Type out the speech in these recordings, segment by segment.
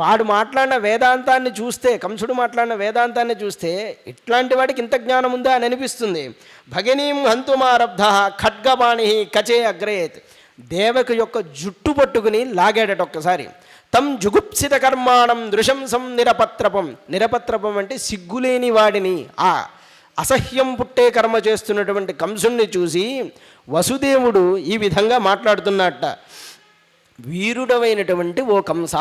వాడు మాట్లాడిన వేదాంతాన్ని చూస్తే కంసుడు మాట్లాడిన వేదాంతాన్ని చూస్తే ఇట్లాంటి వాడికి ఇంత జ్ఞానం ఉందా అని అనిపిస్తుంది. భగినీం హంతుమారబ్ధ ఖడ్గపాణి కచే అగ్రయేత్ దేవక యొక్క జుట్టు పట్టుకుని లాగాడట ఒక్కసారి. తం జుగుప్సిత కర్మాణం దృశంసం నిరపత్రపం. నిరపత్రపం అంటే సిగ్గులేని వాడిని. ఆ అసహ్యం పుట్టే కర్మ చేస్తున్నటువంటి కంసుణ్ణి చూసి వసుదేవుడు ఈ విధంగా మాట్లాడుతున్నట్ట. వీరుడమైనటువంటి ఓ కంస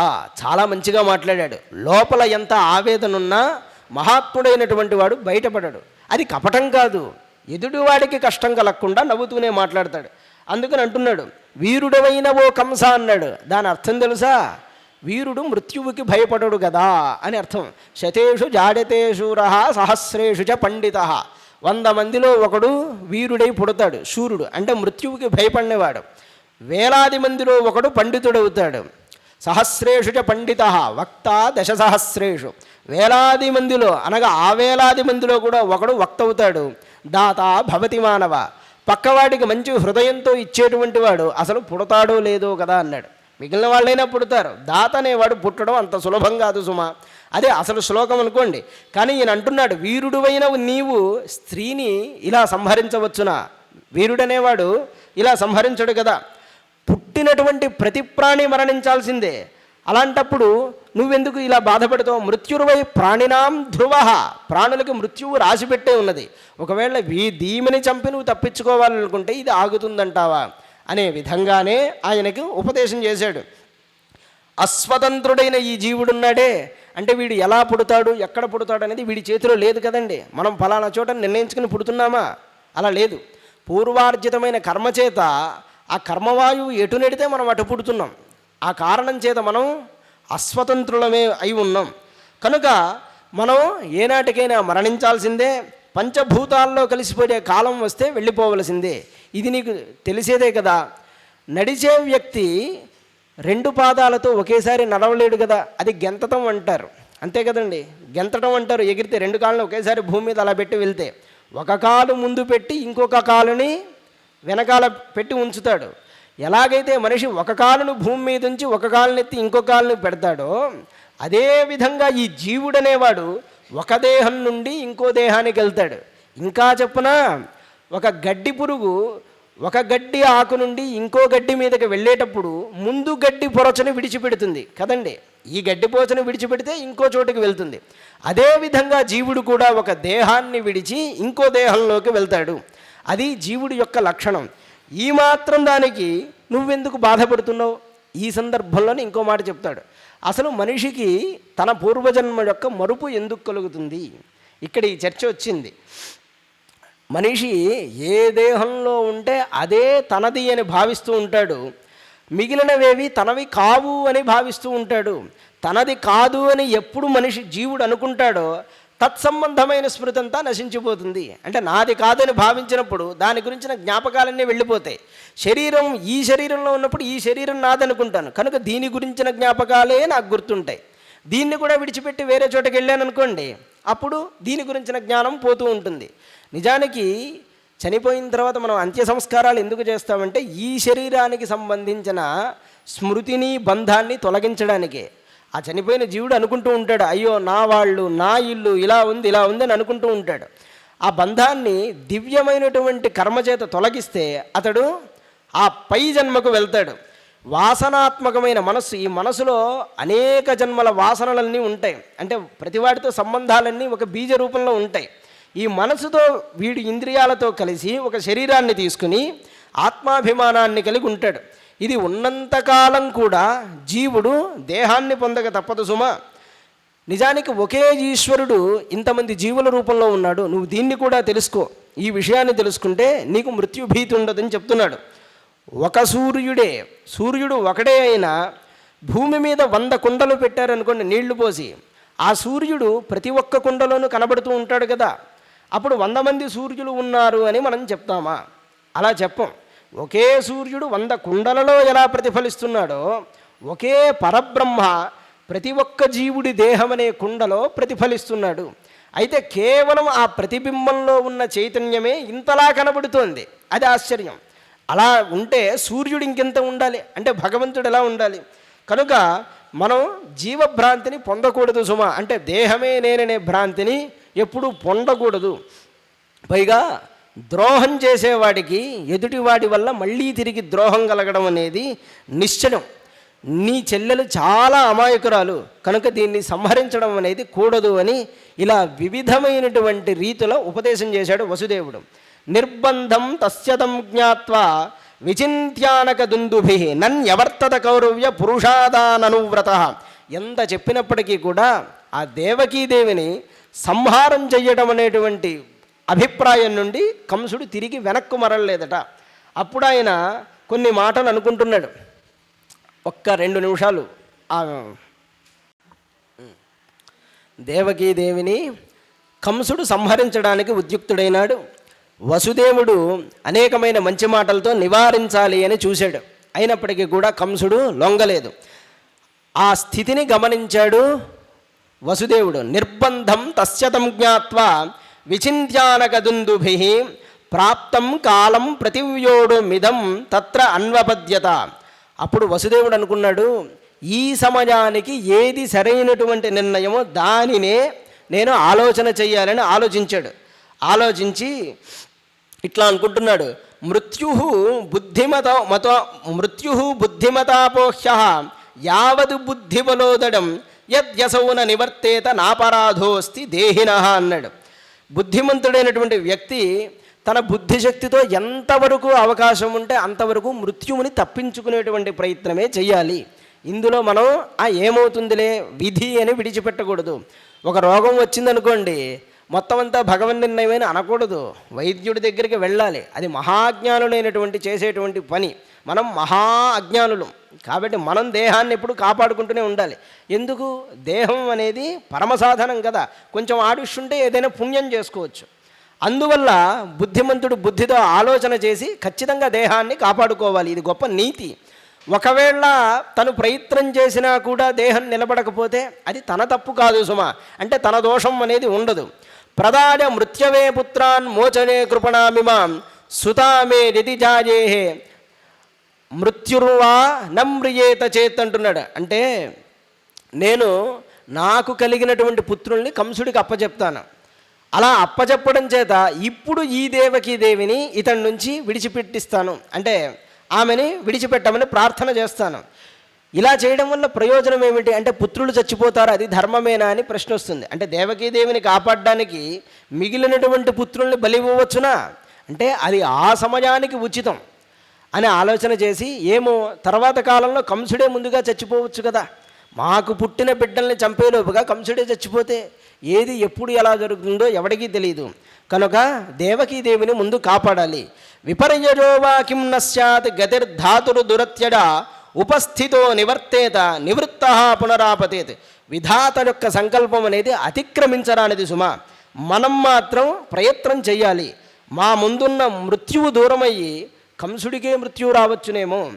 చాలా మంచిగా మాట్లాడాడు. లోపల ఎంత ఆవేదనున్నా మహాత్ముడైనటువంటి వాడు బయటపడాడు. అది కపటం కాదు. ఎదుటివాడికి కష్టం కలగకుండా నవ్వుతూనే మాట్లాడతాడు. అందుకని అంటున్నాడు వీరుడమైన ఓ కంస అన్నాడు. దాని అర్థం తెలుసా? వీరుడు మృత్యువుకి భయపడడు కదా అని అర్థం. శతేషు జాడతే శూర సహస్రేషు చ పండిత. వంద మందిలో ఒకడు వీరుడై పుడతాడు శూరుడు. అంటే మృత్యువుకి భయపడినవాడు. వేలాది మందిలో ఒకడు పండితుడవుతాడు. సహస్రేషు చ పండిత వక్త దశ సహస్రేషు వేలాది మందిలో అనగా ఆ వేలాది మందిలో కూడా ఒకడు వక్త అవుతాడు దాత భవతి మానవ. పక్కవాడికి మంచి హృదయంతో ఇచ్చేటువంటి వాడు అసలు పుడతాడో లేదో కదా అన్నాడు. మిగిలిన వాళ్ళైనా పుడతారు. దాత అనేవాడు పుట్టడం అంత సులభం కాదు సుమా. అదే అసలు శ్లోకం అనుకోండి. కానీ ఈయన అంటున్నాడు వీరుడువైన నీవు స్త్రీని ఇలా సంహరించవచ్చునా? వీరుడనేవాడు ఇలా సంహరించడు కదా. పుట్టినటువంటి ప్రతి ప్రాణి మరణించాల్సిందే. అలాంటప్పుడు నువ్వెందుకు ఇలా బాధపడతావు? మృత్యుర్వై ప్రాణినాం ధ్రువ. ప్రాణులకి మృత్యువు రాసిపెట్టే ఉన్నది. ఒకవేళ వీ దీమిని చంపి నువ్వు తప్పించుకోవాలనుకుంటే ఇది ఆగుతుందంటావా? అనే విధంగానే ఆయనకి ఉపదేశం చేశాడు. అస్వతంత్రుడైన ఈ జీవుడున్నాడే. అంటే వీడు ఎలా పుడతాడు ఎక్కడ పుడతాడు అనేది వీడి చేతిలో లేదు కదండి. మనం ఫలానా చోట నిర్ణయించుకుని పుడుతున్నామా? అలా లేదు. పూర్వార్జితమైన కర్మ చేత ఆ కర్మవాయువు ఎటు నెడితే మనం అటు పుడుతున్నాం. ఆ కారణం చేత మనం అస్వతంత్రులమే అయి ఉన్నాం. కనుక మనం ఏనాటికైనా మరణించాల్సిందే పంచభూతాల్లో కలిసిపోయే కాలం వస్తే వెళ్ళిపోవలసిందే. ఇది నీకు తెలిసేదే కదా. నడిచే వ్యక్తి రెండు పాదాలతో ఒకేసారి నడవలేడు కదా. అది గెంతటం అంటారు. అంతే కదండి? గెంతటం అంటారు. ఎగిరితే రెండు కాళ్ళని ఒకేసారి భూమి మీద అలా పెట్టి వెళ్తే. ఒక కాలు ముందు పెట్టి ఇంకొక కాలుని వెనకాల పెట్టి ఉంచుతాడు. ఎలాగైతే మనిషి ఒక కాలును భూమి మీద ఉంచి ఒక కాలునెత్తి ఇంకో కాలును పెడతాడో అదే విధంగా ఈ జీవుడనేవాడు ఒక దేహం నుండి ఇంకో దేహానికి వెళ్తాడు. ఇంకా చెప్పున ఒక గడ్డి పురుగు ఒక గడ్డి ఆకు నుండి ఇంకో గడ్డి మీదకి వెళ్ళేటప్పుడు ముందు గడ్డి పొరచను విడిచిపెడుతుంది కదండి. ఈ గడ్డి పోచను విడిచిపెడితే ఇంకో చోటుకి వెళ్తుంది. అదేవిధంగా జీవుడు కూడా ఒక దేహాన్ని విడిచి ఇంకో దేహంలోకి వెళ్తాడు. అది జీవుడి యొక్క లక్షణం. ఈ మాత్రం దానికి నువ్వెందుకు బాధపడుతున్నావు? ఈ సందర్భంలోనే ఇంకో మాట చెప్తాడు. అసలు మనిషికి తన పూర్వజన్మ యొక్క మరుపు ఎందుకు కలుగుతుంది? ఇక్కడ ఈ చర్చ వచ్చింది. మనిషి ఏ దేహంలో ఉంటే అదే తనది అని భావిస్తూ ఉంటాడు. మిగిలినవేవి తనవి కావు అని భావిస్తూ ఉంటాడు. తనది కాదు అని ఎప్పుడు మనిషి జీవుడు అనుకుంటాడో తత్సంబంధమైన స్మృతి అంతా నశించిపోతుంది. అంటే నాది కాదని భావించినప్పుడు దాని గురించిన జ్ఞాపకాలన్నీ వెళ్ళిపోతాయి. శరీరం ఈ శరీరంలో ఉన్నప్పుడు ఈ శరీరం నాదనుకుంటాను. కనుక దీని గురించిన జ్ఞాపకాలే నాకు గుర్తుంటాయి. దీన్ని కూడా విడిచిపెట్టి వేరే చోటకి వెళ్ళాను అనుకోండి అప్పుడు దీని గురించిన జ్ఞానం పోతూ ఉంటుంది. నిజానికి చనిపోయిన తర్వాత మనం అంత్య సంస్కారాలు ఎందుకు చేస్తామంటే ఈ శరీరానికి సంబంధించిన స్మృతిని బంధాన్ని తొలగించడానికే. ఆ చనిపోయిన జీవుడు అనుకుంటూ ఉంటాడు అయ్యో నా వాళ్ళు నా ఇల్లు ఇలా ఉంది ఇలా ఉంది అని అనుకుంటూ ఉంటాడు. ఆ బంధాన్ని దివ్యమైనటువంటి కర్మచేత తొలగిస్తే అతడు ఆ పై జన్మకు వెళ్తాడు. వాసనాత్మకమైన మనస్సు ఈ మనసులో అనేక జన్మల వాసనలన్నీ ఉంటాయి. అంటే ప్రతివాడితో సంబంధాలన్నీ ఒక బీజ రూపంలో ఉంటాయి. ఈ మనసుతో వీడి ఇంద్రియాలతో కలిసి ఒక శరీరాన్ని తీసుకుని ఆత్మాభిమానాన్ని కలిగి ఉంటాడు. ఇది ఉన్నంతకాలం కూడా జీవుడు దేహాన్ని పొందక తప్పదు సుమా. నిజానికి ఒకే ఈశ్వరుడు ఇంతమంది జీవుల రూపంలో ఉన్నాడు. నువ్వు దీన్ని కూడా తెలుసుకో. ఈ విషయాన్ని తెలుసుకుంటే నీకు మృత్యుభీతి ఉండదని చెప్తున్నాడు. ఒక సూర్యుడే సూర్యుడు ఒకడే అయినా భూమి మీద వంద కుండలు పెట్టారనుకోండి నీళ్ళు పోసి ఆ సూర్యుడు ప్రతి ఒక్క కుండలోనూ కనబడుతూ ఉంటాడు కదా. అప్పుడు వంద మంది సూర్యులు ఉన్నారు అని మనం చెప్తామా? అలా చెప్పం. ఒకే సూర్యుడు వంద కుండలలో ఎలా ప్రతిఫలిస్తున్నాడో ఒకే పరబ్రహ్మ ప్రతి ఒక్క జీవుడి దేహం అనే కుండలో ప్రతిఫలిస్తున్నాడు. అయితే కేవలం ఆ ప్రతిబింబంలో ఉన్న చైతన్యమే ఇంతలా కనబడుతోంది. అది ఆశ్చర్యం. అలా ఉంటే సూర్యుడు ఇంకెంత ఉండాలి? అంటే భగవంతుడు ఎలా ఉండాలి? కనుక మనం జీవభ్రాంతిని పొందకూడదు సుమ. అంటే దేహమే నేననే భ్రాంతిని ఎప్పుడూ పొందకూడదు. పైగా ద్రోహం చేసేవాడికి ఎదుటివాడి వల్ల మళ్ళీ తిరిగి ద్రోహం కలగడం అనేది నిశ్చయం నీ చెల్లెలు చాలా అమాయకురాలు. కనుక దీన్ని సంహరించడం అనేది కూడదు అని ఇలా వివిధమైనటువంటి రీతిలో ఉపదేశం చేశాడు వసుదేవుడు. నిర్బంధం తస్యతం జ్ఞాత్వా విచింత్యానక దుందుభి నన్యవర్తత కౌరవ్య పురుషాదాననువ్రత. ఎంత చెప్పినప్పటికీ కూడా ఆ దేవకీదేవిని సంహారం చెయ్యడం అనేటువంటి అభిప్రాయం నుండి కంసుడు తిరిగి వెనక్కు మరలలేదట. అప్పుడు ఆయన కొన్ని మాటలు అనుకుంటున్నాడు. ఒక్క రెండు నిమిషాలు. ఆ కంసుడు సంహరించడానికి ఉద్యుక్తుడైనాడు. వసుదేవుడు అనేకమైన మంచి మాటలతో నివారించాలి అని చూశాడు. అయినప్పటికీ కూడా కంసుడు లొంగలేదు. ఆ స్థితిని గమనించాడు వసుదేవుడు. నిర్బంధం తస్యతం జ్ఞాత్వా విచింత్యానకదుందుభి ప్రాప్తం కాలం ప్రతివ్యోడు మిదం తత్ర అన్వపద్యత. అప్పుడు వసుదేవుడు అనుకున్నాడు ఈ సమయానికి ఏది సరైనటువంటి నిర్ణయమో దానినే నేను ఆలోచన చెయ్యాలని ఆలోచించాడు. ఆలోచించి ఇట్లా అనుకుంటున్నాడు మృత్యు బుద్ధిమత మత మృత్యు బుద్ధిమతాపోహ్య యావద్ బుద్ధిబలోదడం యద్యసౌన నివర్తేత నాపరాధోస్తి దేహిన అన్నాడు. బుద్ధిమంతుడైనటువంటి వ్యక్తి తన బుద్ధిశక్తితో ఎంతవరకు అవకాశం ఉంటే అంతవరకు మృత్యువుని తప్పించుకునేటువంటి ప్రయత్నమే చేయాలి. ఇందులో మనం ఆ ఏమవుతుందిలే? విధి అని విడిచిపెట్టకూడదు. ఒక రోగం వచ్చిందనుకోండి మొత్తం అంతా భగవన్ నిర్ణయమని అనకూడదు. వైద్యుడి దగ్గరికి వెళ్ళాలి. అది మహాజ్ఞానులైనటువంటి చేసేటువంటి పని. మనం మహా అజ్ఞానులం. కాబట్టి మనం దేహాన్ని ఎప్పుడు కాపాడుకుంటూనే ఉండాలి. ఎందుకు? దేహం అనేది పరమసాధనం కదా. కొంచెం ఆడిస్తుంటే ఏదైనా పుణ్యం చేసుకోవచ్చు. అందువల్ల బుద్ధిమంతుడు బుద్ధితో ఆలోచన చేసి ఖచ్చితంగా దేహాన్ని కాపాడుకోవాలి. ఇది గొప్ప నీతి. ఒకవేళ తను ప్రయత్నం చేసినా కూడా దేహం నిలబడకపోతే అది తన తప్పు కాదు సుమ. అంటే తన దోషం అనేది ఉండదు. ప్రదాన మృత్యవే పుత్రాన్ మోచనే కృపణామిమాం సుతామే దితిజాజేహే మృత్యుర్వా నమ్రియేత చేత్ అంటున్నాడు అంటే నేను నాకు కలిగినటువంటి పుత్రుల్ని కంసుడికి అప్పచెప్తాను అలా అప్పచెప్పడం చేత ఇప్పుడు ఈ దేవకీ దేవిని ఇతని నుంచి విడిచిపెట్టిస్తాను. అంటే ఆమెని విడిచిపెట్టమని ప్రార్థన చేస్తాను. ఇలా చేయడం వల్ల ప్రయోజనం ఏమిటి? అంటే పుత్రులు చచ్చిపోతారు అది ధర్మమేనా అని ప్రశ్న వస్తుంది. అంటే దేవకీదేవిని కాపాడడానికి మిగిలినటువంటి పుత్రుల్ని బలి ఇవ్వవచ్చునా? అంటే అది ఆ సమయానికి ఉచితం. అని ఆలోచన చేసి ఏమో తర్వాత కాలంలో కంసుడే ముందుగా చచ్చిపోవచ్చు కదా. మాకు పుట్టిన బిడ్డల్ని చంపేలోపుగా కంసుడే చచ్చిపోతే ఏది ఎప్పుడు ఎలా జరుగుతుందో ఎవడికి తెలియదు కనుక దేవకీదేవిని ముందు కాపాడాలి. విపర్యజోవా కిం నశ్యాత్ గతిర్ధాతురు దురత్యడ ఉపస్థితో నివర్తేత నివృత్త పునరాపతేత్. విధాత యొక్క సంకల్పం అనేది అతిక్రమించరానిది సుమ. మనం మాత్రం ప్రయత్నం చేయాలి. మా ముందున్న మృత్యువు దూరమయ్యి కంసుడికే మృత్యు రావచ్చునేమో.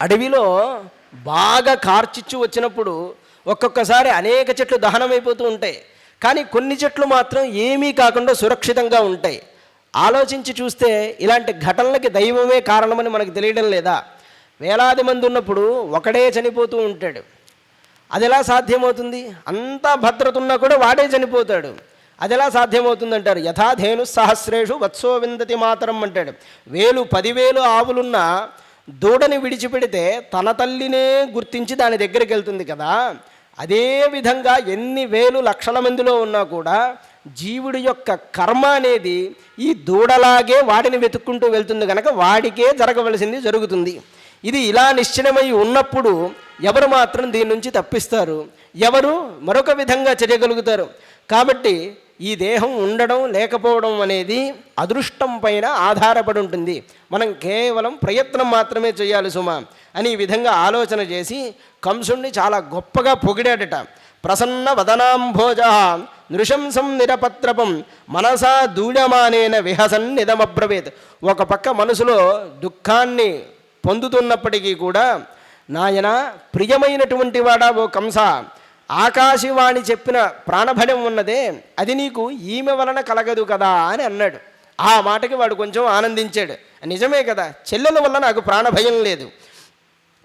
అడవిలో బాగా కార్చిచ్చు వచ్చినప్పుడు ఒక్కొక్కసారి అనేక చెట్లు దహనమైపోతూ ఉంటాయి. కానీ కొన్ని చెట్లు మాత్రం ఏమీ కాకుండా సురక్షితంగా ఉంటాయి. ఆలోచించి చూస్తే ఇలాంటి ఘటనలకి దైవమే కారణమని మనకు తెలియడం లేదా? వేలాది మంది ఉన్నప్పుడు ఒకడే చనిపోతూ ఉంటాడు. అది ఎలా సాధ్యమవుతుంది? అంతా భద్రత ఉన్నా కూడా వాడే చనిపోతాడు. అది ఎలా సాధ్యమవుతుందంటారు? యథాధేను సహస్రేషు వత్సో విందతి మాతరం అంటాడు. వేలు పదివేలు ఆవులున్న దూడని విడిచిపెడితే తన తల్లినే గుర్తించి దాని దగ్గరికి వెళ్తుంది కదా. అదే విధంగా ఎన్ని వేలు లక్షల మందిలో ఉన్నా కూడా జీవుడి యొక్క కర్మ అనేది ఈ దూడలాగే వాడిని వెతుక్కుంటూ వెళ్తుంది కనుక వాడికే జరగవలసింది జరుగుతుంది. ఇది ఇలా నిశ్చలమై ఉన్నప్పుడు ఎవరు మాత్రం దీని నుంచి తప్పిస్తారు? ఎవరు మరొక విధంగా చర్యగలుగుతారు కాబట్టి ఈ దేహం ఉండడం లేకపోవడం అనేది అదృష్టం పైన ఆధారపడి ఉంటుంది. మనం కేవలం ప్రయత్నం మాత్రమే చేయాలి సుమ అని ఈ విధంగా ఆలోచన చేసి కంసుణ్ణి చాలా గొప్పగా పొగిడాడట. ప్రసన్న వదనాంభోజ నృశంసం నిరపత్రపం మనసా దూయమానేన విహసన్ నిదమబ్రవేత్. ఒక పక్క మనసులో దుఃఖాన్ని పొందుతున్నప్పటికీ కూడా నాయన ప్రియమైనటువంటి వాడా ఓ కంస ఆకాశవాణి చెప్పిన ప్రాణభయం ఉన్నదే అది నీకు ఈమె వలన కలగదు కదా అని అన్నాడు. ఆ మాటకి వాడు కొంచెం ఆనందించాడు. నిజమే కదా చెల్లెల వల్ల నాకు ప్రాణభయం లేదు.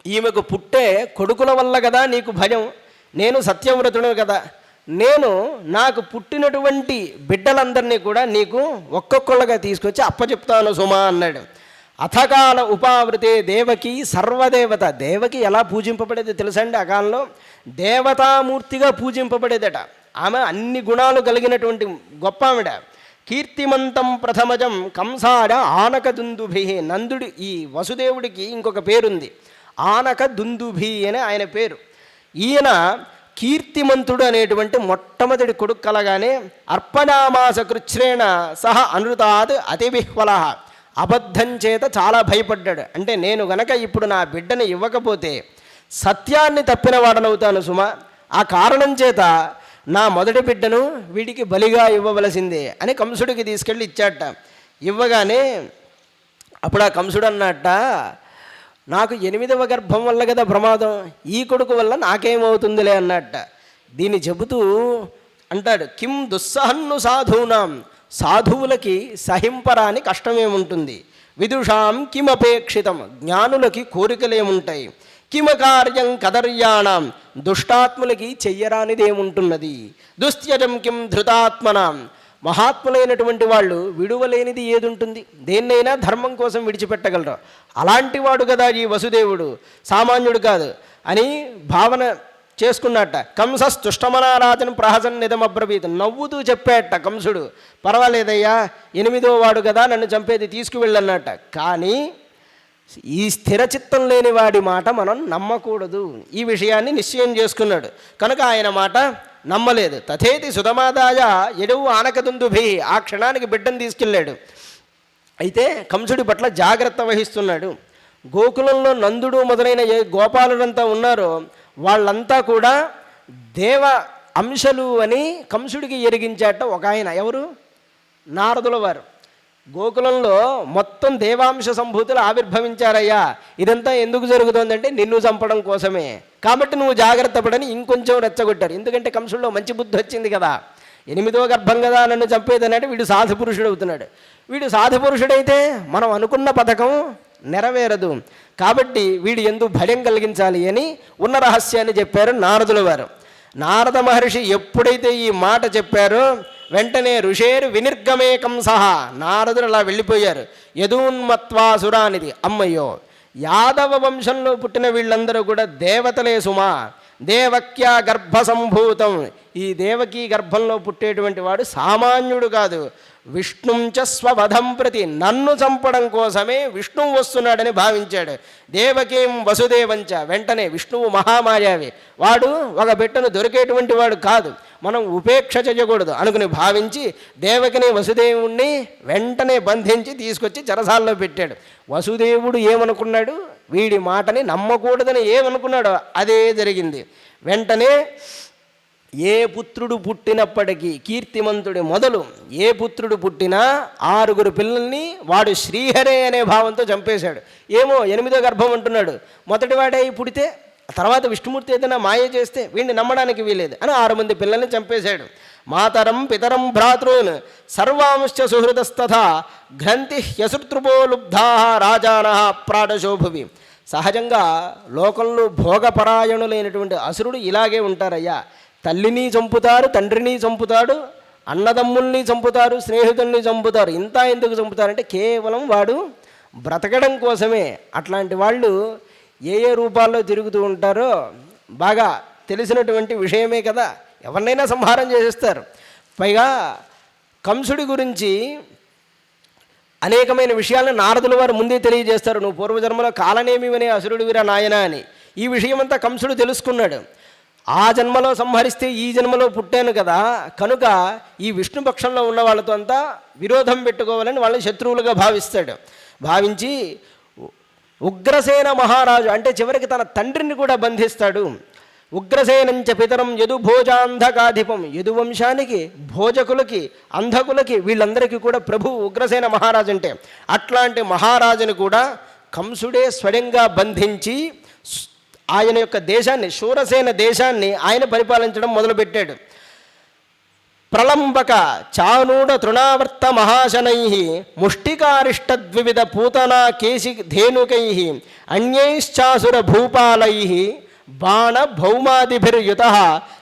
ఈమెకు పుట్టే కొడుకుల వల్ల కదా నీకు భయం. నేను సత్యవ్రతుడు కదా. నేను నాకు పుట్టినటువంటి బిడ్డలందరినీ కూడా నీకు ఒక్కొక్కళ్ళగా తీసుకొచ్చి అప్పచెప్తాను సుమా అన్నాడు. అథకాల ఉపావృతే దేవకి సర్వదేవత. దేవకి ఎలా పూజింపబడేది తెలుసండి ఆ కాలంలో? దేవతామూర్తిగా పూజింపబడేదట. ఆమె అన్ని గుణాలు కలిగినటువంటి గొప్ప ఆవిడ కీర్తిమంతం ప్రథమజం కంసాడ ఆనక దుందుభి నందుడి ఈ వసుదేవుడికి ఇంకొక పేరుంది. ఆనక దుందుభి అని ఆయన పేరు. ఈయన కీర్తిమంతుడు అనేటువంటి మొట్టమొదటి కొడుకు కలగానే అర్పణామాస కృచ్రేణ సహ అనృతాత్ అతివిహ్వల అబద్ధం చేత చాలా భయపడ్డాడు. అంటే నేను గనక ఇప్పుడు నా బిడ్డను ఇవ్వకపోతే సత్యాన్ని తప్పిన వాడనవుతాను సుమ. ఆ కారణం చేత నా మొదటి బిడ్డను వీడికి బలిగా ఇవ్వవలసిందే అని కంసుడికి తీసుకెళ్ళి ఇచ్చాట. ఇవ్వగానే అప్పుడు ఆ కంసుడు అన్నట్ట నాకు ఎనిమిదవ గర్భం వల్ల కదా ప్రమాదం ఈ కొడుకు వల్ల నాకేమవుతుందిలే అన్నట్ట దీన్ని చెబుతూ అంటాడు కిం దుస్సహన్ను సాధూనాం సాధువులకి సహింపరాని కష్టమేముంటుంది? విదుషాం కిమపేక్షితం జ్ఞానులకి కోరికలేముంటాయి? కిమ కార్యం కదర్యాణం. దుష్టాత్ములకి చెయ్యరానిదేముంటున్నది? దుస్త్యజం కిం ధృతాత్మనం. మహాత్ములైనటువంటి వాళ్ళు విడువలేనిది ఏదుంటుంది? దేన్నైనా ధర్మం కోసం విడిచిపెట్టగలరు. అలాంటి వాడు కదా ఈ వసుదేవుడు. సామాన్యుడు కాదు. అని భావన చేసుకున్నట్ట. కంసస్తుష్టమనారాజన్ ప్రహసన్ నిధమబ్రవీత్ నవ్వుతూ చెప్పేట కంసుడు. పర్వాలేదయ్యా ఎనిమిదో వాడు కదా నన్ను చంపేది తీసుకువెళ్ళన్నట్ట. కానీ ఈ స్థిరచిత్తం లేని వాడి మాట మనం నమ్మకూడదు. ఈ విషయాన్ని నిశ్చయం చేసుకున్నాడు. కనుక ఆయన మాట నమ్మలేదు. తథేతి సుధమాదాయ ఎడువు ఆనకదుందుభి. ఆ క్షణానికి బిడ్డను తీసుకెళ్ళాడు. అయితే కంసుడి పట్ల జాగ్రత్త వహిస్తున్నాడు. గోకులంలో నందుడు మొదలైన ఏ గోపాలుడంతా ఉన్నారో వాళ్ళంతా కూడా దేవ అంశలు అని కంసుడికి ఎరిగించాట ఒక ఆయన. ఎవరు? నారదుల వారు. గోకులంలో మొత్తం దేవాంశ సంభూతులు ఆవిర్భవించారయ్యా. ఇదంతా ఎందుకు జరుగుతోందంటే నిన్ను చంపడం కోసమే. కాబట్టి నువ్వు జాగ్రత్త పడని ఇంకొంచెం రెచ్చగొట్టారు. ఎందుకంటే కంసుల్లో మంచి బుద్ధి వచ్చింది కదా. ఎనిమిదో గర్భం కదా నన్ను చంపేదనంటే వీడు సాధు పురుషుడు అవుతున్నాడు. వీడు సాధు పురుషుడైతే మనం అనుకున్న పథకం నెరవేరదు. కాబట్టి వీడు ఎందు భయం కలిగించాలి అని ఉన్న రహస్యాన్ని చెప్పారు నారదుల వారు. నారద మహర్షి ఎప్పుడైతే ఈ మాట చెప్పారో వెంటనే ఋషేరు వినిర్గమేకం సహా. నారదులు అలా వెళ్ళిపోయారు. యదూన్మత్వాసురానిది అమ్మయ్యో యాదవ వంశంలో పుట్టిన వీళ్ళందరూ కూడా దేవతలే సుమా. దేవక్యా గర్భ సంభూతం ఈ దేవకీ గర్భంలో పుట్టేటువంటి వాడు సామాన్యుడు కాదు. విష్ణుంచ స్వవధం ప్రతి నన్ను చంపడం కోసమే విష్ణువు వస్తున్నాడని భావించాడు. దేవకీం వసుదేవంచ వెంటనే విష్ణువు మహామాయావి. వాడు ఒక బిడ్డను దొరికేటువంటి వాడు కాదు. మనం ఉపేక్ష చేయకూడదు అనుకుని భావించి దేవకిని వసుదేవుణ్ణి వెంటనే బంధించి తీసుకొచ్చి చెరసాల్లో పెట్టాడు. వసుదేవుడు ఏమనుకున్నాడు? వీడి మాటని నమ్మకూడదని ఏమనుకున్నాడో అదే జరిగింది. వెంటనే ఏ పుత్రుడు పుట్టినప్పటికీ కీర్తిమంతుడి మొదలు ఏ పుత్రుడు పుట్టినా ఆరుగురు పిల్లల్ని వాడు శ్రీహరే అనే భావంతో చంపేశాడు. ఏమో ఎనిమిదో గర్భం అంటున్నాడు. మొదటివాడే పుడితే తర్వాత విష్ణుమూర్తి ఏదైనా మాయ చేస్తే వీడిని నమ్మడానికి వీలేదు అని ఆరు మంది పిల్లల్ని చంపేశాడు. మాతరం పితరం భ్రాతృన్ సర్వాంశ్చ సుహృదస్తథ గ్రంథి హ్యశృతృపోలుబ్ధా రాజాన ప్రాడశోభువి సహజంగా లోకంలో భోగపరాయణులైనటువంటి అసురుడు ఇలాగే ఉంటారయ్యా. తల్లిని చంపుతారు తండ్రిని చంపుతాడు అన్నదమ్ముల్ని చంపుతారు స్నేహితుల్ని చంపుతారు. ఇంత ఎందుకు చంపుతారంటే కేవలం వాడు బ్రతకడం కోసమే. అట్లాంటి వాళ్ళు ఏ ఏ రూపాల్లో తిరుగుతూ ఉంటారో బాగా తెలిసినటువంటి విషయమే కదా. ఎవరినైనా సంహారం చేసేస్తారు. పైగా కంసుడి గురించి అనేకమైన విషయాలను నారదుల వారు ముందే తెలియజేస్తారు. నువ్వు పూర్వజన్మలో కాలనేమివనే అసురుడివిరా నాయన అని. ఈ విషయమంతా కంసుడు తెలుసుకున్నాడు. ఆ జన్మలో సంహరిస్తే ఈ జన్మలో పుట్టాను కదా. కనుక ఈ విష్ణుపక్షంలో ఉన్న వాళ్ళతో అంతా విరోధం పెట్టుకోవాలని వాళ్ళని శత్రువులుగా భావిస్తాడు. భావించి ఉగ్రసేన మహారాజు అంటే చివరికి తన తండ్రిని కూడా బంధిస్తాడు. ఉగ్రసేనంచ పితరం యదు భోజాంధకాధిపం యదు వంశానికి భోజకులకి అంధకులకి వీళ్ళందరికీ కూడా ప్రభు ఉగ్రసేన మహారాజు అంటే. అట్లాంటి మహారాజుని కూడా కంసుడే స్వయంగా బంధించి ఆయన యొక్క దేశాన్ని శూరసేన దేశాన్ని ఆయన పరిపాలించడం మొదలుపెట్టాడు. ప్రలంబక చానూడ తృణావర్త మహాశనై ముష్టికారిష్టద్వివిధ పూతనా కేశి ధేనుకై అన్యైశ్చాసుర భూపాలై బాణ భౌమాదిభిర్యుత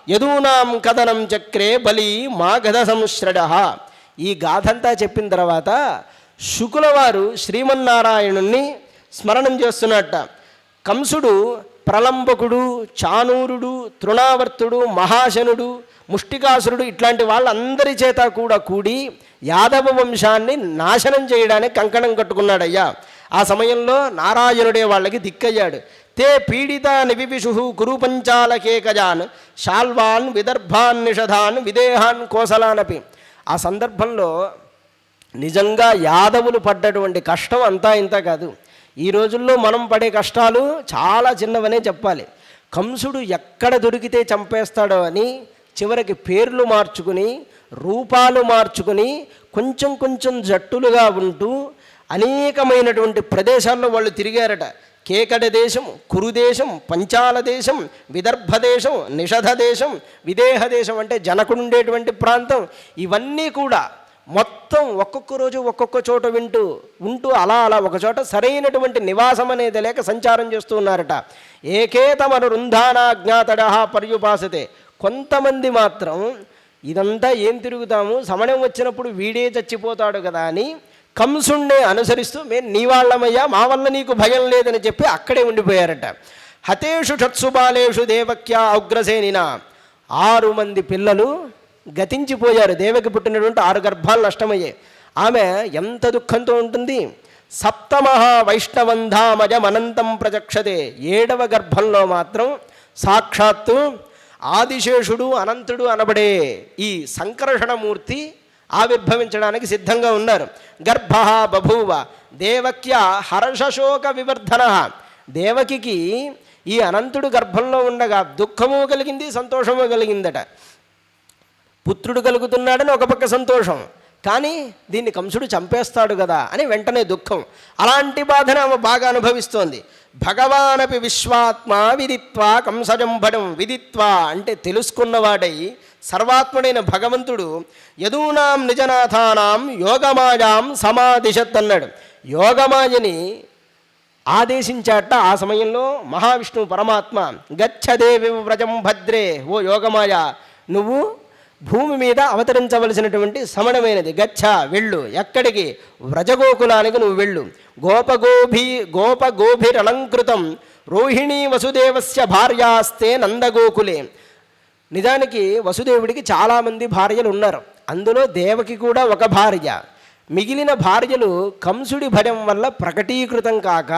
యదూనాం కథనం చక్రే బలి మాగధ సంశ్రడ. ఈ గాథంతా చెప్పిన తర్వాత శుకులవారు శ్రీమన్నారాయణుణ్ణి స్మరణం చేస్తున్నట్ట. కంసుడు ప్రలంబకుడు చానూరుడు తృణావర్తుడు మహాశనుడు ముష్టికాసురుడు ఇట్లాంటి వాళ్ళందరి చేత కూడా కూడి యాదవ వంశాన్ని నాశనం చేయడానికి కంకణం కట్టుకున్నాడయ్యా. ఆ సమయంలో నారాయణుడే వాళ్ళకి దిక్కయ్యాడు. తే పీడిత నివివిషు కురు పంచాలకేకజాన్ శాల్వాన్ విదర్భాన్ నిషధాన్ విదేహాన్ కోసలానపి. ఆ సందర్భంలో నిజంగా యాదవులు పడ్డటువంటి కష్టం అంతా ఇంత కాదు. ఈ రోజుల్లో మనం పడే కష్టాలు చాలా చిన్నవనే చెప్పాలి. కంసుడు ఎక్కడ దొరికితే చంపేస్తాడో అని చివరికి పేర్లు మార్చుకుని రూపాలు మార్చుకుని కొంచెం కొంచెం జట్టులుగా ఉంటూ అనేకమైనటువంటి ప్రదేశాల్లో వాళ్ళు తిరిగారట. కేకడ దేశం కురుదేశం పంచాల దేశం విదర్భ దేశం నిషధ దేశం విదేహ దేశం అంటే జనకుడు ఉండేటువంటి ప్రాంతం. ఇవన్నీ కూడా మొత్తం ఒక్కొక్క రోజు ఒక్కొక్క చోట వింటూ ఉంటూ అలా అలా ఒక చోట సరైనటువంటి నివాసం అనేది లేక సంచారం చేస్తూ ఉన్నారట. ఏకేతమను రుంధానాజ్ఞాతడ పర్యుపాసతే. కొంతమంది మాత్రం ఇదంతా ఏం తిరుగుతాము? సమయం వచ్చినప్పుడు వీడే చచ్చిపోతాడు కదా అని కంసుణ్ణే అనుసరిస్తూ మేము నీ వాళ్ళమయ్యా మా వల్ల నీకు భయం లేదని చెప్పి అక్కడే ఉండిపోయారట. హతేషు షట్సుబాలేషు దేవక్యా అగ్రసేనిన ఆరు మంది పిల్లలు గతించిపోయారు. దేవకి పుట్టినటువంటి ఆరు గర్భాలు నష్టమయ్యాయి. ఆమె ఎంత దుఃఖంతో ఉంటుంది? సప్తమహా వైష్ణవంధామజం అనంతం ప్రచక్షతే ఏడవ గర్భంలో మాత్రం సాక్షాత్తు ఆదిశేషుడు అనంతుడు అనబడే ఈ సంకర్షణమూర్తి ఆవిర్భవించడానికి సిద్ధంగా ఉన్నారు. గర్భ బభూవ. దేవక్య హర్షశోక వివర్ధన. దేవకికి ఈ అనంతుడు గర్భంలో ఉండగా దుఃఖము కలిగింది సంతోషము కలిగిందట. పుత్రుడు కలుగుతున్నాడని ఒక పక్క సంతోషం. కానీ దీన్ని కంసుడు చంపేస్తాడు కదా అని వెంటనే దుఃఖం. అలాంటి బాధను ఆమె బాగా అనుభవిస్తోంది. భగవానపి విశ్వాత్మ విదిత్వా కంసజంభడం విదిత్వా అంటే తెలుసుకున్నవాడై సర్వాత్ముడైన భగవంతుడు యదూనాం నిజనాథానాం యోగమాయాం సమాధిషత్ అన్నాడు యోగమాయని ఆదేశించాట ఆ సమయంలో మహావిష్ణువు పరమాత్మ గచ్చదేవి వ్రజం భద్రే ఓ యోగమాయ నువ్వు భూమి మీద అవతరించవలసినటువంటి సమణమైనది గచ్చ వెళ్ళు. ఎక్కడికి? వ్రజగోకులానికి నువ్వు వెళ్ళు. గోపగోభి గోపగోభిరలంకృతం. రోహిణీ వసుదేవస్య భార్యాస్తే నందగోకులే. నిజానికి వసుదేవుడికి చాలామంది భార్యలు ఉన్నారు అందులో దేవకి కూడా ఒక భార్య. మిగిలిన భార్యలు కంసుడి భయం వల్ల ప్రకటీకృతం కాక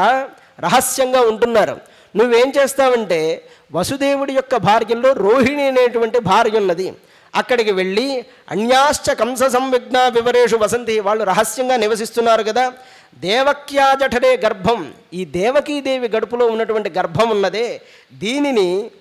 రహస్యంగా ఉంటున్నారు. నువ్వేం చేస్తావంటే వసుదేవుడి యొక్క భార్యల్లో రోహిణి అనేటువంటి భార్య ఉన్నది. అక్కడికి వెళ్ళి అన్యాశ్చ కంస సంవిఘ్న వివరేషు వసంతి వాళ్ళు రహస్యంగా నివసిస్తున్నారు కదా. దేవక్యాజఠరే గర్భం. ఈ దేవకీదేవి గడుపులో ఉన్నటువంటి గర్భం ఉన్నదే. దీనిని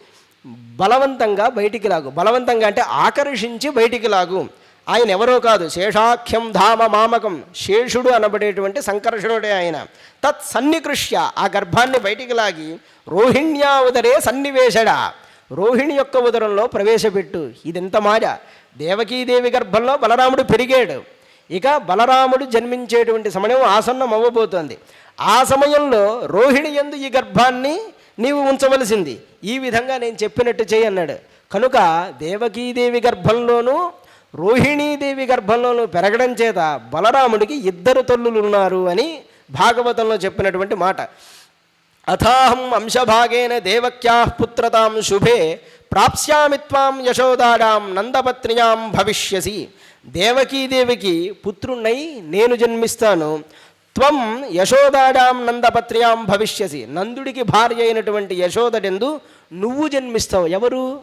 బలవంతంగా బయటికి లాగు. బలవంతంగా అంటే ఆకర్షించి బయటికి లాగు. ఆయన ఎవరో కాదు. శేషాఖ్యం ధామ మామకం. శేషుడు అనబడేటువంటి సంకర్షణుడే ఆయన. తత్ సన్నికృష్య ఆ గర్భాన్ని బయటికి లాగి రోహిణ్యా ఉదరే సన్నివేశడా. రోహిణి యొక్క ఉదరంలో ప్రవేశపెట్టు. ఇదెంత మాయ? దేవకీదేవి గర్భంలో బలరాముడు పెరిగాడు. ఇక బలరాముడు జన్మించేటువంటి సమయం ఆసన్నం అవ్వబోతోంది. ఆ సమయంలో రోహిణి ఎందు ఈ గర్భాన్ని నీవు ఉంచవలసింది. ఈ విధంగా నేను చెప్పినట్టు చేయన్నాడు కనుక దేవకీదేవి గర్భంలోనూ రోహిణీదేవి గర్భంలోనూ పెరగడం చేత బలరాముడికి ఇద్దరు తల్లులు ఉన్నారు అని భాగవతంలో చెప్పినటువంటి మాట. అథాహం అంశభాగేన దేవక్యా పుత్రతాం శుభే ప్రాప్స్యామి త్వాం యశోదాడాం నందపత్నియాం భవిష్యసి. దేవకీదేవికి పుత్రుణ్ణై నేను జన్మిస్తాను. త్వం యశోదాడాం నందపత్రియాం భవిష్యసి. నందుడికి భార్య అయినటువంటి యశోదడెందు నువ్వు జన్మిస్తావు. ఎవరు?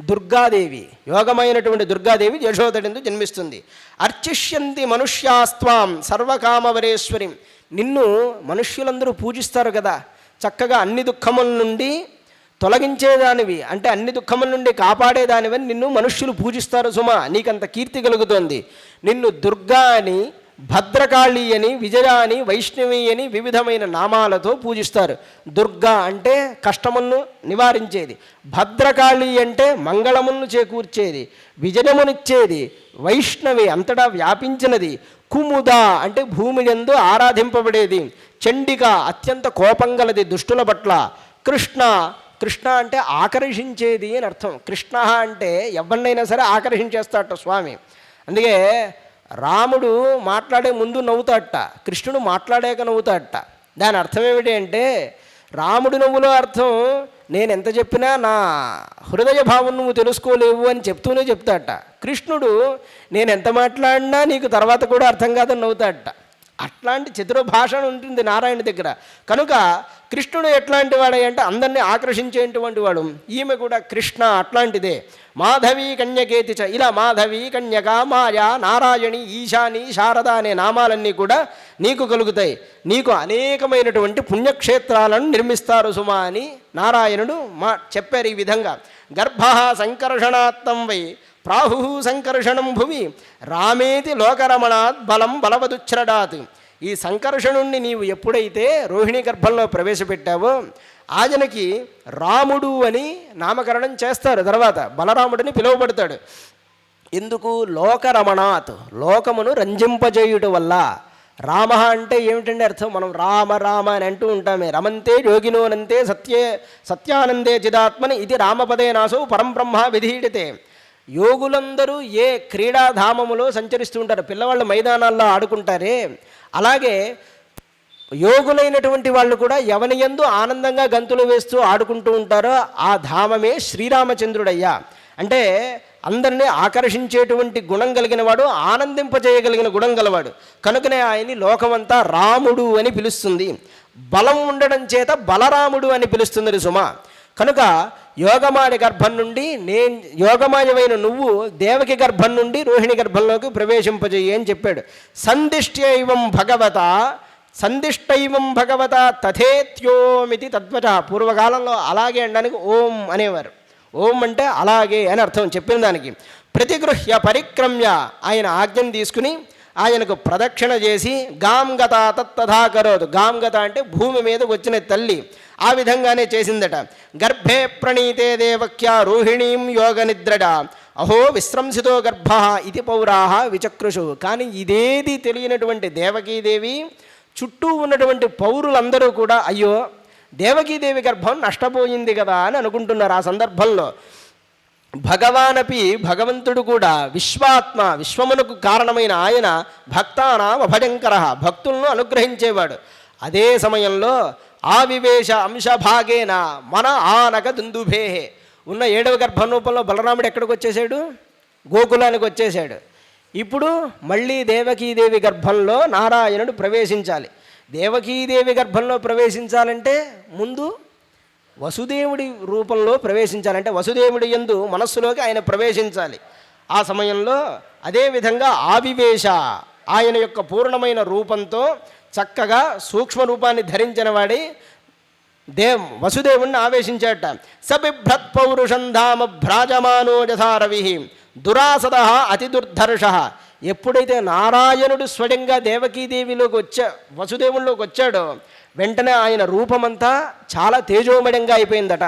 దుర్గాదేవి. యోగమైనటువంటి దుర్గాదేవి యశోదడెందు జన్మిస్తుంది. అర్చిష్యంతి మనుష్యాస్త్వాం సర్వకామవరేశ్వరి. నిన్ను మనుష్యులందరూ పూజిస్తారు కదా. చక్కగా అన్ని దుఃఖముల నుండి తొలగించేదానివి. అంటే అన్ని దుఃఖముల నుండి కాపాడేదానివని నిన్ను మనుష్యులు పూజిస్తారు సుమా. నీకంత కీర్తి కలుగుతోంది. నిన్ను దుర్గా అని భద్రకాళి అని విజయ అని వైష్ణవి అని వివిధమైన నామాలతో పూజిస్తారు. దుర్గా అంటే కష్టములను నివారించేది. భద్రకాళి అంటే మంగళమును చేకూర్చేది. విజయమునిచ్చేది. వైష్ణవి అంతటా వ్యాపించినది. కుముద అంటే భూమి ఎందు ఆరాధింపబడేది. చండిక అత్యంత కోపం గలది దుష్టుల పట్ల. కృష్ణ కృష్ణ అంటే ఆకర్షించేది అని అర్థం. కృష్ణ అంటే ఎవరినైనా సరే ఆకర్షించేస్తాట స్వామి. అందుకే రాముడు మాట్లాడే ముందు నవ్వుతాడట కృష్ణుడు మాట్లాడాక నవ్వుతాడట. దాని అర్థం ఏమిటి అంటే రాముడు నవ్వులో అర్థం నేను ఎంత చెప్పినా నా హృదయ భావం నువ్వు తెలుసుకోలేవు అని చెప్తూనే చెప్తాడట. కృష్ణుడు నేను ఎంత మాట్లాడినా నీకు తర్వాత కూడా అర్థం కాదని నవ్వుతాడట. అట్లాంటి చతుర భాషను ఉంటుంది నారాయణ దగ్గర. కనుక కృష్ణుడు ఎట్లాంటి వాడే అంటే అందరినీ ఆకర్షించేటువంటి వాడు. ఈమె కూడా కృష్ణ అట్లాంటిదే. మాధవి కన్యకేతి చ ఇలా మాధవి కన్యక మాయా నారాయణి ఈశాని శారద అనే నామాలన్నీ కూడా నీకు కలుగుతాయి. నీకు అనేకమైనటువంటి పుణ్యక్షేత్రాలను నిర్మిస్తారు సుమా అని నారాయణుడు మా చెప్పారు ఈ విధంగా. గర్భ సంకర్షణాత్తం వై ప్రాహు సంకర్షణం భువి రామేతి లోకరమణాత్ బలం బలవదుచ్ఛ్రడాత్. ఈ సంకర్షణుణ్ణి నీవు ఎప్పుడైతే రోహిణి గర్భంలో ప్రవేశపెట్టావో ఆయనకి రాముడు అని నామకరణం చేస్తారు. తర్వాత బలరాముడిని పిలువబడతాడు. ఎందుకు? లోకరమణాత్ లోకమును రంజింపజేయుట వల్ల. రామ అంటే ఏమిటండి అర్థం? మనం రామ రామ అని అంటూ ఉంటామే. రమంతే యోగినోనంతే సత్యే సత్యానందే చిదాత్మని ఇది రామపదే నాసో పరంబ్రహ్మ విధీడితే యోగులందరూ ఏ క్రీడాధామములో సంచరిస్తూ ఉంటారు? పిల్లవాళ్ళు మైదానాల్లో ఆడుకుంటారే? అలాగే యోగులైనటువంటి వాళ్ళు కూడా ఎవనియందు ఆనందంగా గంతులు వేస్తూ ఆడుకుంటూ ఉంటారో ఆ ధామమే శ్రీరామచంద్రుడయ్యా. అంటే అందరినీ ఆకర్షించేటువంటి గుణం కలిగిన వాడు ఆనందింపజేయగలిగిన గుణం గలవాడు. కనుకనే ఆయన్ని లోకమంతా రాముడు అని పిలుస్తుంది. బలం ఉండడం చేత బలరాముడు అని పిలుస్తుంది సుమ. కనుక యోగమాయ గర్భం నుండి నేను యోగమాయమైన నువ్వు దేవకి గర్భం నుండి రోహిణి గర్భంలోకి ప్రవేశింపజేయి అని చెప్పాడు. సందిష్ట్యైవం భగవత సందిష్టైవం భగవత తథేత్యోమితి తద్వచ పూర్వకాలంలో అలాగే అనడానికి ఓం అనేవారు. ఓం అంటే అలాగే అని అర్థం చెప్పిన దానికి. ప్రతిగృహ్య పరిక్రమ్య ఆయన ఆజ్ఞను తీసుకుని ఆయనకు ప్రదక్షిణ చేసి గాం గత తత్తథా కరోదు అంటే భూమి మీద వచ్చిన తల్లి. ఆ విధంగానే చేసిందట. గర్భే ప్రణీతే దేవక్య రోహిణీం యోగ నిద్రడ అహో విశ్రంసితో గర్భ ఇది పౌరాహ విచక్రుషు. కానీ ఇదేది తెలియనటువంటి దేవకీదేవి? చుట్టూ ఉన్నటువంటి పౌరులందరూ కూడా అయ్యో దేవకీదేవి గర్భం నష్టపోయింది కదా అని అనుకుంటున్నారు ఆ సందర్భంలో. భగవానపి భగవంతుడు కూడా విశ్వాత్మ విశ్వమునకు కారణమైన ఆయన భక్తానాం అభయంకర భక్తులను అనుగ్రహించేవాడు. అదే సమయంలో ఆవివేశ అంశభాగేన మన ఆనక దుందుభేహే. ఉన్న ఏడవ గర్భరూపంలో బలరాముడు ఎక్కడికి వచ్చేసాడు? గోకులానికి వచ్చేసాడు. ఇప్పుడు మళ్ళీ దేవకీదేవి గర్భంలో నారాయణుడు ప్రవేశించాలి. దేవకీదేవి గర్భంలో ప్రవేశించాలంటే ముందు వసుదేవుడి రూపంలో ప్రవేశించాలంటే వసుదేవుడి యందు మనస్సులోకి ఆయన ప్రవేశించాలి. ఆ సమయంలో అదేవిధంగా ఆవివేశ ఆయన యొక్క పూర్ణమైన రూపంతో చక్కగా సూక్ష్మ రూపాన్ని ధరించిన వాడి దేవ్ వసుదేవుణ్ణి ఆవేశించాట. సబిభ్రత్ పౌరుషం ధామ భ్రాజమానోజారవి దురాసద అతి దుర్ధర్ష. ఎప్పుడైతే నారాయణుడు స్వయంగా దేవకీదేవిలోకి వచ్చా వసుదేవుల్లోకి వచ్చాడో వెంటనే ఆయన రూపమంతా చాలా తేజోమయంగా అయిపోయిందట.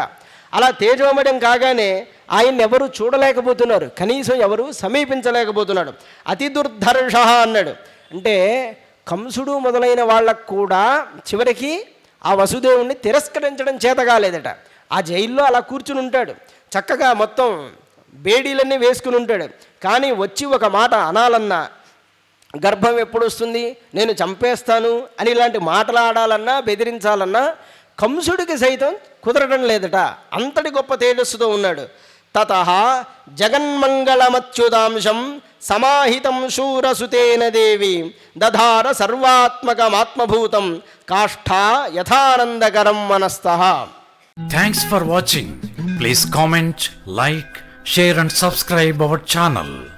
అలా తేజోమయం కాగానే ఆయన్ని ఎవరు చూడలేకపోతున్నారు. కనీసం ఎవరు సమీపించలేకపోతున్నాడు అతి దుర్ధర్ష అన్నాడు. అంటే కంసుడు మొదలైన వాళ్ళకు కూడా చివరికి ఆ వసుదేవుణ్ణి తిరస్కరించడం చేత కాలేదట. ఆ జైల్లో అలా కూర్చుని ఉంటాడు. చక్కగా మొత్తం బేడీలన్నీ వేసుకుని ఉంటాడు. కానీ వచ్చి ఒక మాట అనాలన్నా గర్భం ఎప్పుడు వస్తుంది నేను చంపేస్తాను అని ఇలాంటి మాట్లాడాలన్నా బెదిరించాలన్నా కంసుడికి సైతం కుదరడం లేదట. అంతటి గొప్ప తేజస్సుతో ఉన్నాడు. తత జగన్మంగళమత్యుదాంశం సమాహితం శూరసుతేన దేవి దధార సర్వాత్మకమాత్మభూతం కాష్ఠా యథానందకరం మనస్థ thanks for watching please comment like share and subscribe our channel